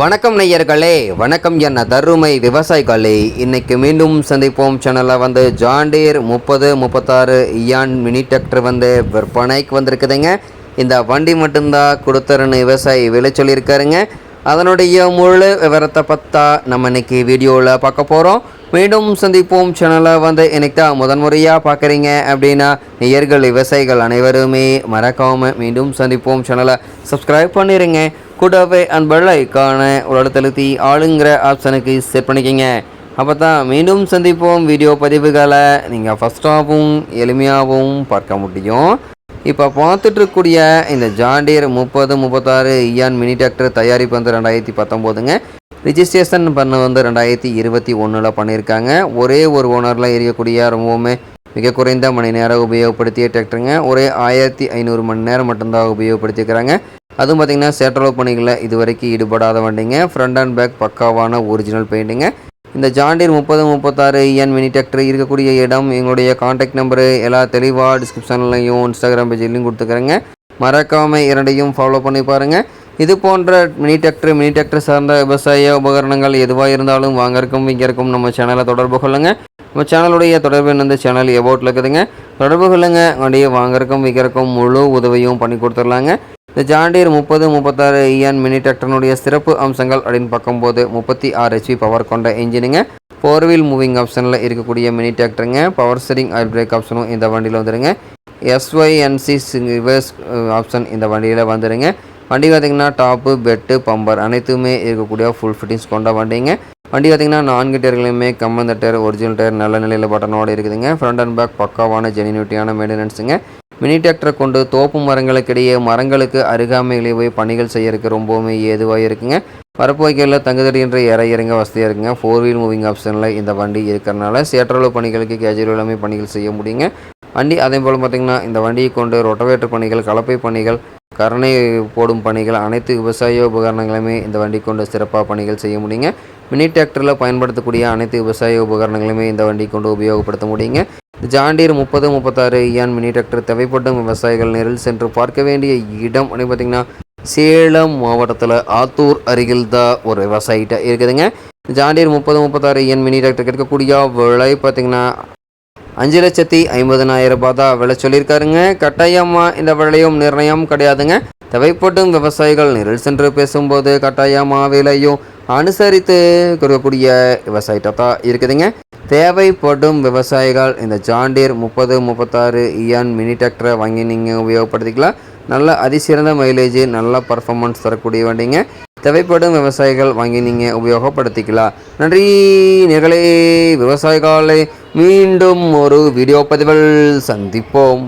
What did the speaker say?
வணக்கம் நெய்யர்களே வணக்கம் என்ன தருமை விவசாயிகளே. இன்னைக்கு மீண்டும் சந்திப்போம். சேனலில் வந்து ஜாண்டீர் முப்பது முப்பத்தாறு இயான் மினி டிராக்டர் வந்து விற்பனைக்கு வந்திருக்குதுங்க. இந்த வண்டி மட்டும்தான் கொடுத்துருன்னு விவசாயி விலை சொல்லியிருக்காருங்க. அதனுடைய முழு விவரத்தை பார்த்தா நம்ம இன்னைக்கு வீடியோவில் பார்க்க போகிறோம் மீண்டும் சந்திப்போம். சேனலை வந்து இன்னைக்கு தான் முதன்முறையாக பார்க்குறீங்க அப்படின்னா நேயர்கள் விவசாயிகள் அனைவருமே மறக்காமல் மீண்டும் சந்திப்போம். சேனலை சப்ஸ்கிரைப் பண்ணிடுங்க கூடவே அந்த பெல் ஐக்கான ஒரு செலுத்தி ஆளுங்கிற ஆப்ஷனுக்கு செட் பண்ணிக்கங்க. அப்போ தான் மீண்டும் சந்திப்போம் வீடியோ பதிவுகளை. நீங்கள் ஃபஸ்ட்டாகவும் எளிமையாகவும் பார்க்க முடியும். இப்போ பார்த்துட்ருக்கூடிய இந்த ஜாண்டீர் முப்பது முப்பத்தாறு இயான் மினி டிராக்டர் தயாரிப்பு வந்து ரெண்டாயிரத்தி பத்தொம்போதுங்க. ரிஜிஸ்ட்ரேஷன் பண்ண வந்து ரெண்டாயிரத்தி இருபத்தி ஒன்றில் பண்ணியிருக்காங்க. ஒரே ஒரு ஓனரில் இருக்கக்கூடிய ரொம்பவுமே மிக குறைந்த மணி நேரம் உபயோகப்படுத்திய டிராக்டருங்க ஒரே ஆயிரத்தி ஐநூறு மணி நேரம் மட்டும்தான் உபயோகப்படுத்தியிருக்கிறாங்க அதுவும் பார்த்திங்கன்னா சேற்றளவு பணிகளில் இது வரைக்கும் ஈடுபடாத வண்டிங்க. ஃப்ரண்ட் அண்ட் பேக் பக்காவான ஒரிஜினல் பெயிண்டிங்க இந்த ஜாண்டியர் முப்பது முப்பத்தாறு இஎன் மினி டிராக்டர் இருக்கக்கூடிய இடம். எங்களுடைய காண்டாக்ட் நம்பரு எல்லா தெளிவாக டிஸ்கிரிப்ஷன்லையும் இன்ஸ்டாகிராம் பேஜ்லையும் கொடுத்துக்கிறேங்க. மறக்காமல் இரண்டையும் ஃபாலோ பண்ணி பாருங்கள் இது போன்ற மினி டிராக்டர் மினி டிராக்டர் சார்ந்த விவசாய உபகரணங்கள் எதுவாக இருந்தாலும் வாங்கறக்கும் விற்கிறக்கும் நம்ம சேனலை தொடர்பு கொள்ளுங்கள் நம்ம சேனலுடைய தொடர்பு இந்த சேனல் எபோட்டில் இருக்குதுங்க. தொடர்பு கொள்ளுங்கள் வண்டியை வாங்கறக்கும் விற்கிறக்கும் முழு உதவியும் பண்ணி கொடுத்துர்லாங்க இந்த ஜாண்டீர் முப்பது முப்பத்தாறு இஎன் மினி டிராக்டர்னுடைய சிறப்பு அம்சங்கள் அப்படின்னு பார்க்கும்போது முப்பத்தி ஆறு ஹெச்பி பவர் கொண்ட இன்ஜினுங்க ஃபோர் வீல் மூவிங் ஆப்ஷனில் இருக்கக்கூடிய மினி டிராக்டருங்க. பவர் ஸ்டரிங் ஆயில் பிரேக் ஆப்ஷனும் இந்த வண்டியில் வந்துடுங்க எஸ்ஒய்என்சி ரிவர்ஸ் ஆப்ஷன் இந்த வண்டியில் வந்துடுங்க வண்டி பார்த்திங்கன்னா டாப்பு பெட்டு பம்பர் அனைத்துமே இருக்கக்கூடிய ஃபுல் ஃபிட்டிங்ஸ் கொண்ட வண்டிங்க. வண்டி பார்த்திங்கன்னா நான்கு டயர்களுமே கம்மந்த டயர் ஒரிஜினல் டயர் நல்ல நிலையில் பட்டனோடு இருக்குதுங்க. ஃப்ரண்ட் அண்ட் பேக் பக்காவான ஜெனினியூட்டியான மெயின்டெனன்ஸுங்க மினி டிராக்டரை கொண்டு தோப்பு மரங்களுக்கிடையே மரங்களுக்கு அருகாமையிலே போய் பணிகள் செய்யறதுக்கு ரொம்பவுமே ஏதுவாக இருக்குங்க. வரப்பு தங்குதடின்ற இற இறங்க வசதியாக இருக்குங்க. ஃபோர் வீல் மூவிங் ஆப்ஷனில் இந்த வண்டி இருக்கிறனால சேற்றளவு பணிகளுக்கு கேஜுவல் எல்லாமே பணிகள் செய்ய முடியுங்க. வண்டி அதே போல் பார்த்திங்கன்னா இந்த வண்டியை கொண்டு ரொட்டவேட்டர் பணிகள் கலப்பை பணிகள் கரணை போடும் பணிகள் அனைத்து விவசாய உபகரணங்களுமே இந்த வண்டி கொண்டு சிறப்பாக பணிகள் செய்ய முடியுங்க. மினி டிராக்டரில் பயன்படுத்தக்கூடிய அனைத்து விவசாய உபகரணங்களுமே இந்த வண்டி கொண்டு உபயோகப்படுத்த முடியுங்க. ஜாண்டீர் முப்பது முப்பத்தாறு இயான் மினி டிராக்டர் தேவைப்படும் விவசாயிகள் நேரில் சென்று பார்க்க வேண்டிய இடம். அப்படின்னு பார்த்தீங்கன்னா சேலம் மாவட்டத்தில் ஆத்தூர் அருகில் தான் ஒரு விவசாயிட்ட இருக்குதுங்க. ஜாண்டீர் முப்பது முப்பத்தாறு இயன் மினி டிராக்டர் இருக்கக்கூடிய விலை பார்த்திங்கன்னா அஞ்சு லட்சத்தி ஐம்பதனாயிரம் ரூபாய் தான் விலை சொல்லியிருக்காருங்க. கட்டாயமாக இந்த விலையும் நிர்ணயம் கிடையாதுங்க. தேவைப்படும் விவசாயிகள் நேரில் சென்று பேசும்போது கட்டாயமாக விலையும் அனுசரித்து கொடுக்கக்கூடிய விவசாயிட்ட தான் இருக்குதுங்க. தேவைப்படும் விவசாயிகள் இந்த ஜாண்டீர் முப்பது முப்பத்தாறு இயான் மினி டிராக்டரை வாங்கி நீங்கள் உபயோகப்படுத்திக்கலாம். நல்ல அதிசிறந்த மைலேஜ் நல்ல பர்ஃபார்மன்ஸ் தரக்கூடிய வண்டிங்க. தேவைப்படும் விவசாயிகள் வாங்கி நீங்கள் உபயோகப்படுத்திக்கலாம். நன்றி நிகழே விவசாயிகளை மீண்டும் ஒரு வீடியோ பதிவில் சந்திப்போம்.